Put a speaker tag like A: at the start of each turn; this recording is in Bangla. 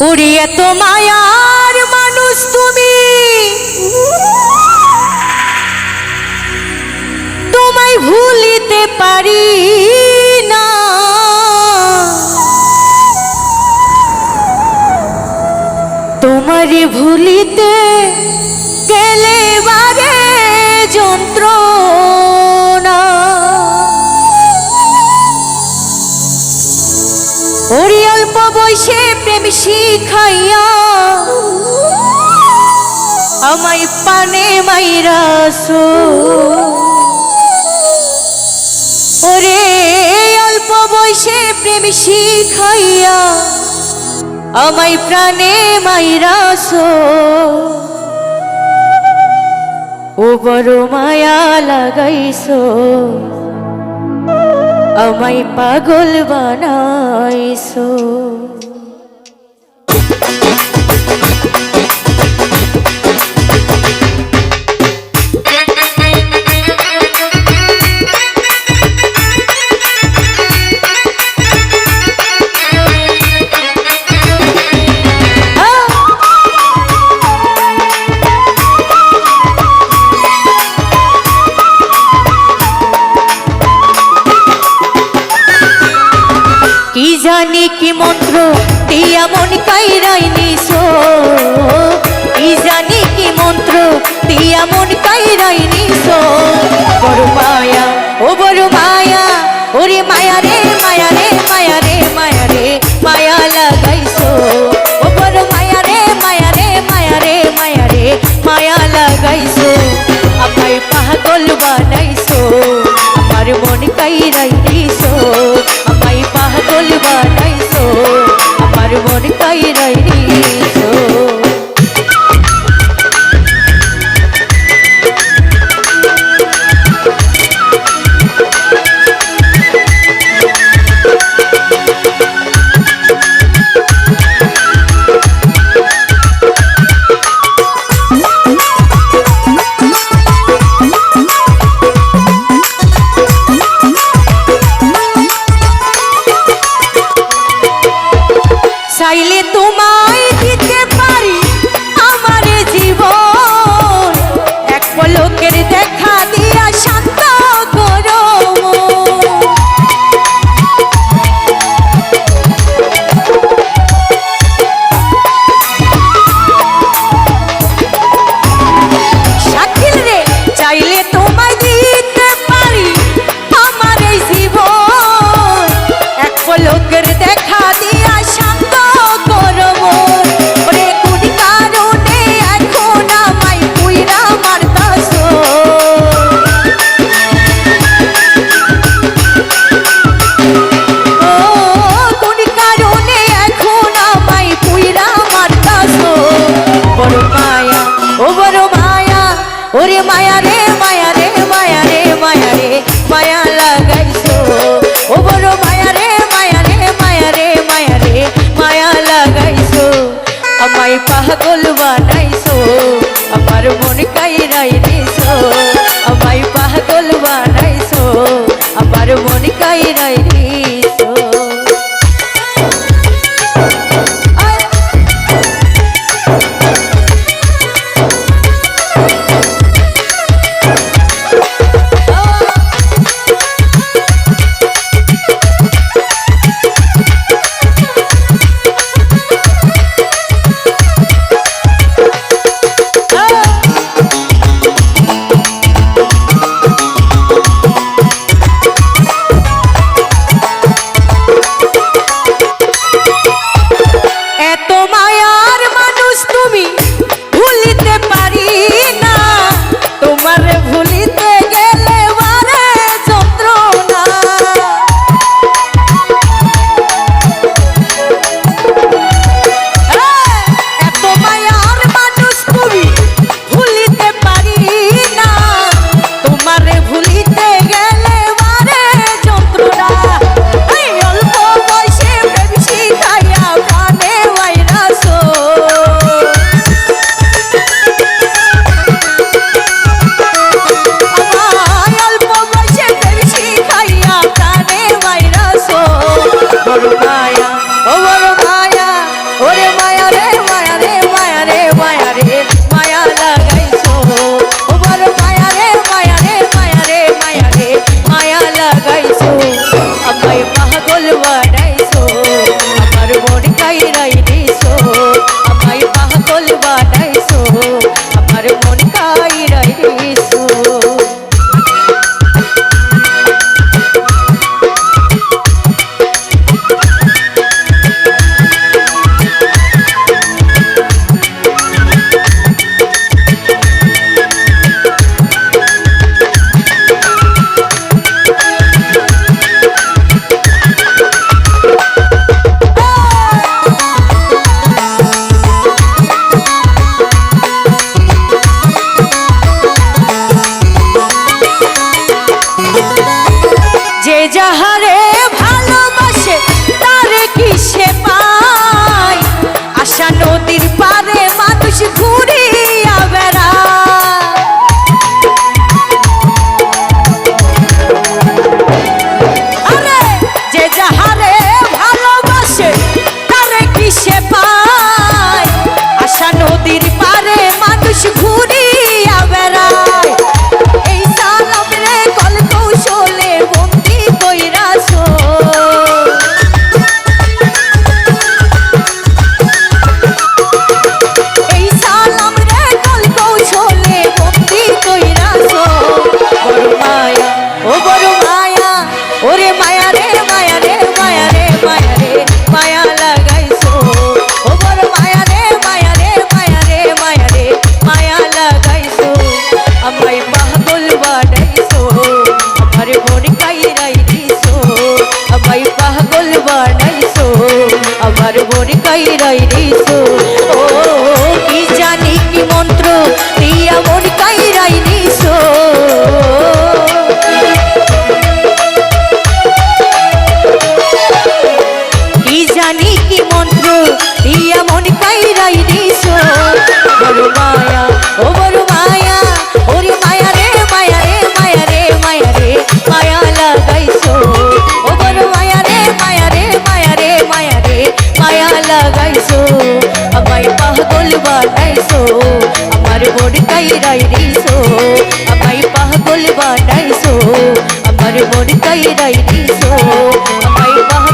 A: ওরে এত মায়ার মানুষ তুমি। তোমায় ভুলিতে পারি না। তোমারে ভুলিতে গেলে বাগে যন্ত্রণা অল্প বয়সে প্রেম শিখাইয়া আমায় পানে মাইরাসো ওরে, অল্প বয়সে প্রেম শিখাইয়া আমায় প্রাণে মাইরাসো ও বড় মায়া লাগাইছো। আমায় পাগল বানাইছো। জানি কি মন্ত্র, দিয়া মন কাইরাই নিস কি জানি কি মন্ত্র, দিয়া মন কাইরাই নিছো। মন কাইরাই আমায় পাগল বানাইছো আমার মন কাইরাই নিছো আমায় পাগল বানাইছো আমার মন কাইরাই আমার মন কাই রাইস। ride it, ride it. আমায় পাগল বানাইছো আমার মন তাই রাইছো আমায় পাগল